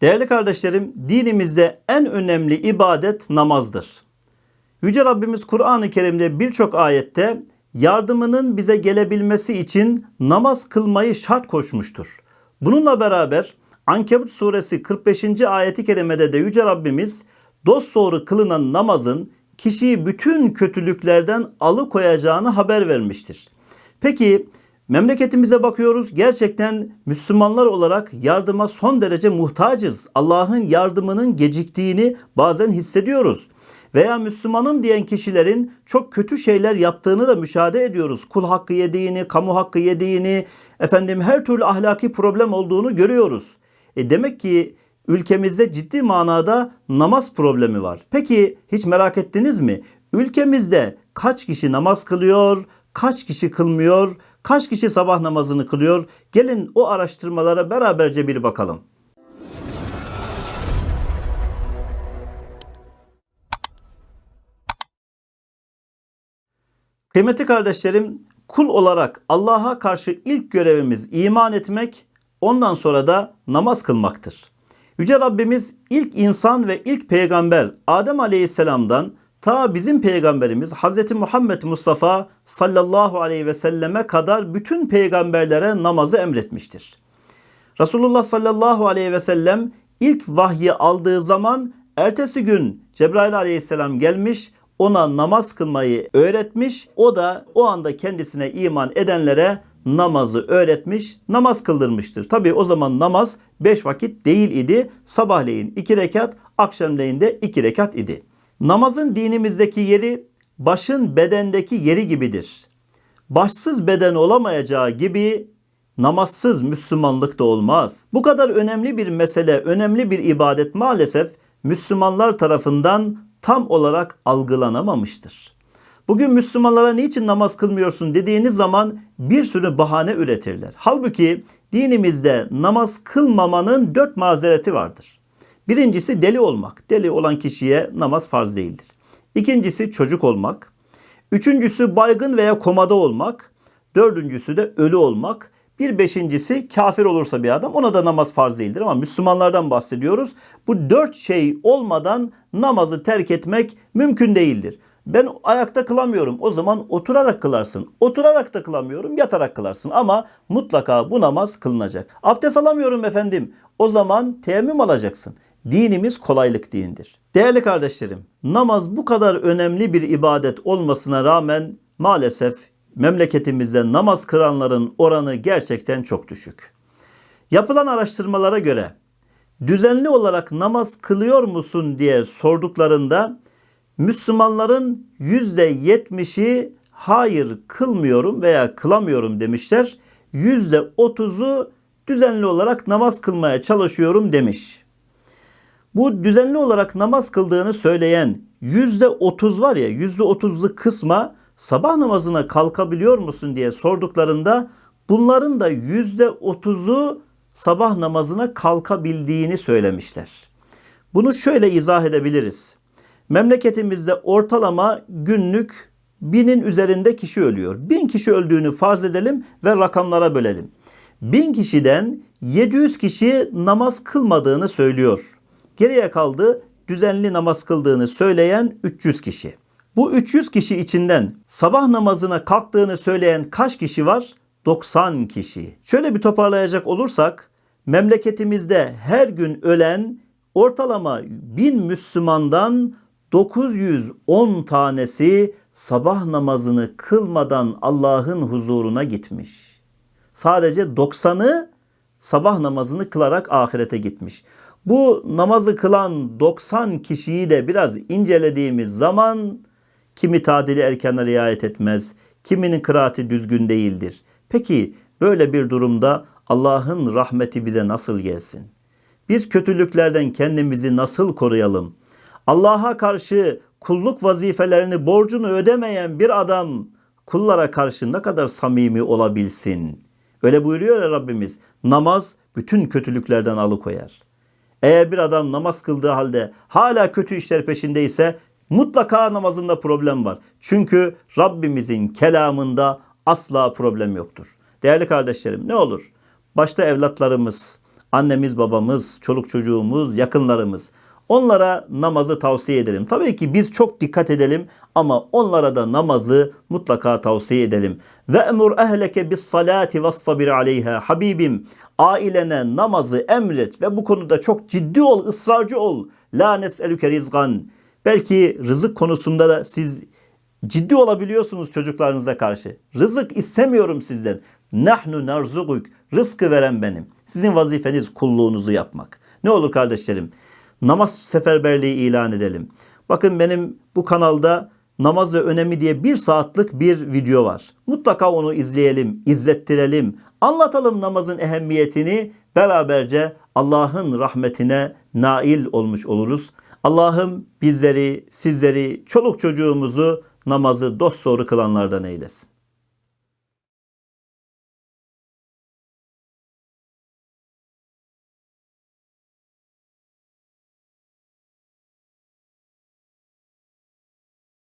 Değerli kardeşlerim, dinimizde en önemli ibadet namazdır. Yüce Rabbimiz Kur'an-ı Kerim'de birçok ayette yardımının bize gelebilmesi için namaz kılmayı şart koşmuştur. Bununla beraber Ankebut suresi 45. ayeti kerimede de Yüce Rabbimiz dosdoğru kılınan namazın kişiyi bütün kötülüklerden alıkoyacağını haber vermiştir. Peki memleketimize bakıyoruz. Gerçekten Müslümanlar olarak yardıma son derece muhtacız. Allah'ın yardımının geciktiğini bazen hissediyoruz. Veya Müslümanım diyen kişilerin çok kötü şeyler yaptığını da müşahede ediyoruz. Kul hakkı yediğini, kamu hakkı yediğini, efendim her türlü ahlaki problem olduğunu görüyoruz. E demek ki ülkemizde ciddi manada namaz problemi var. Peki hiç merak ettiniz mi? Ülkemizde kaç kişi namaz kılıyor, kaç kişi kılmıyor, kaç kişi sabah namazını kılıyor? Gelin o araştırmalara beraberce bir bakalım. Kıymetli kardeşlerim, kul olarak Allah'a karşı ilk görevimiz iman etmek, ondan sonra da namaz kılmaktır. Yüce Rabbimiz ilk insan ve ilk peygamber Adem Aleyhisselam'dan ta bizim peygamberimiz Hz. Muhammed Mustafa sallallahu aleyhi ve selleme kadar bütün peygamberlere namazı emretmiştir. Resulullah sallallahu aleyhi ve sellem ilk vahyi aldığı zaman ertesi gün Cebrail aleyhisselam gelmiş ona namaz kılmayı öğretmiş. O da o anda kendisine iman edenlere namazı öğretmiş, namaz kıldırmıştır. Tabi o zaman namaz beş vakit değil idi. Sabahleyin iki rekat, akşamleyin de iki rekat idi. Namazın dinimizdeki yeri başın bedendeki yeri gibidir. Başsız beden olamayacağı gibi namazsız Müslümanlık da olmaz. Bu kadar önemli bir mesele, önemli bir ibadet maalesef Müslümanlar tarafından tam olarak algılanamamıştır. Bugün Müslümanlara niçin namaz kılmıyorsun dediğiniz zaman bir sürü bahane üretirler. Halbuki dinimizde namaz kılmamanın dört mazereti vardır. Birincisi deli olmak. Deli olan kişiye namaz farz değildir. İkincisi çocuk olmak. Üçüncüsü baygın veya komada olmak. Dördüncüsü de ölü olmak. Bir beşincisi kafir olursa bir adam ona da namaz farz değildir ama Müslümanlardan bahsediyoruz. Bu dört şey olmadan namazı terk etmek mümkün değildir. Ben ayakta kılamıyorum. O zaman oturarak kılarsın. Oturarak da kılamıyorum. Yatarak kılarsın. Ama mutlaka bu namaz kılınacak. Abdest alamıyorum efendim. O zaman teyemmüm alacaksın. Dinimiz kolaylık dindir. Değerli kardeşlerim, namaz bu kadar önemli bir ibadet olmasına rağmen maalesef memleketimizde namaz kıranların oranı gerçekten çok düşük. Yapılan araştırmalara göre düzenli olarak namaz kılıyor musun diye sorduklarında Müslümanların %70'i hayır kılmıyorum veya kılamıyorum demişler. %30'u düzenli olarak namaz kılmaya çalışıyorum demiş. Bu düzenli olarak namaz kıldığını söyleyen %30 var ya %30'lu kısma sabah namazına kalkabiliyor musun diye sorduklarında bunların da %30'u sabah namazına kalkabildiğini söylemişler. Bunu şöyle izah edebiliriz. Memleketimizde ortalama günlük binin üzerinde kişi ölüyor. Bin kişi öldüğünü farz edelim ve rakamlara bölelim. Bin kişiden 700 kişi namaz kılmadığını söylüyor. Geriye kaldı düzenli namaz kıldığını söyleyen 300 kişi. Bu 300 kişi içinden sabah namazına kalktığını söyleyen kaç kişi var? 90 kişi. Şöyle bir toparlayacak olursak memleketimizde her gün ölen ortalama 1000 Müslümandan 910 tanesi sabah namazını kılmadan Allah'ın huzuruna gitmiş. Sadece 90'ı sabah namazını kılarak ahirete gitmiş. Bu namazı kılan 90 kişiyi de biraz incelediğimiz zaman kimi tadili erkana riayet etmez, kiminin kıraati düzgün değildir. Peki böyle bir durumda Allah'ın rahmeti bize nasıl gelsin? Biz kötülüklerden kendimizi nasıl koruyalım? Allah'a karşı kulluk vazifelerini, borcunu ödemeyen bir adam kullara karşı ne kadar samimi olabilsin? Öyle buyuruyor ya Rabbimiz. Namaz bütün kötülüklerden alıkoyar. Eğer bir adam namaz kıldığı halde hala kötü işler peşindeyse mutlaka namazında problem var. Çünkü Rabbimizin kelamında asla problem yoktur. Değerli kardeşlerim ne olur? Başta evlatlarımız, annemiz, babamız, çoluk çocuğumuz, yakınlarımız. Onlara namazı tavsiye edelim. Tabii ki biz çok dikkat edelim ama onlara da namazı mutlaka tavsiye edelim. Ve emur ehleke bis salati ve sabir aleyha. Habibim ailene namazı emret ve bu konuda çok ciddi ol, ısrarcı ol. La nes'elüke rizgan. Belki rızık konusunda da siz ciddi olabiliyorsunuz çocuklarınıza karşı. Rızık istemiyorum sizden. Nahnu narzuguk. Rızkı veren benim. Sizin vazifeniz kulluğunuzu yapmak. Ne olur kardeşlerim? Namaz seferberliği ilan edelim. Bakın benim bu kanalda namaz ve önemi diye bir saatlik bir video var. Mutlaka onu izleyelim, izlettirelim. Anlatalım namazın ehemmiyetini. Beraberce Allah'ın rahmetine nail olmuş oluruz. Allah'ım bizleri, sizleri, çoluk çocuğumuzu namazı dosdoğru kılanlardan eylesin.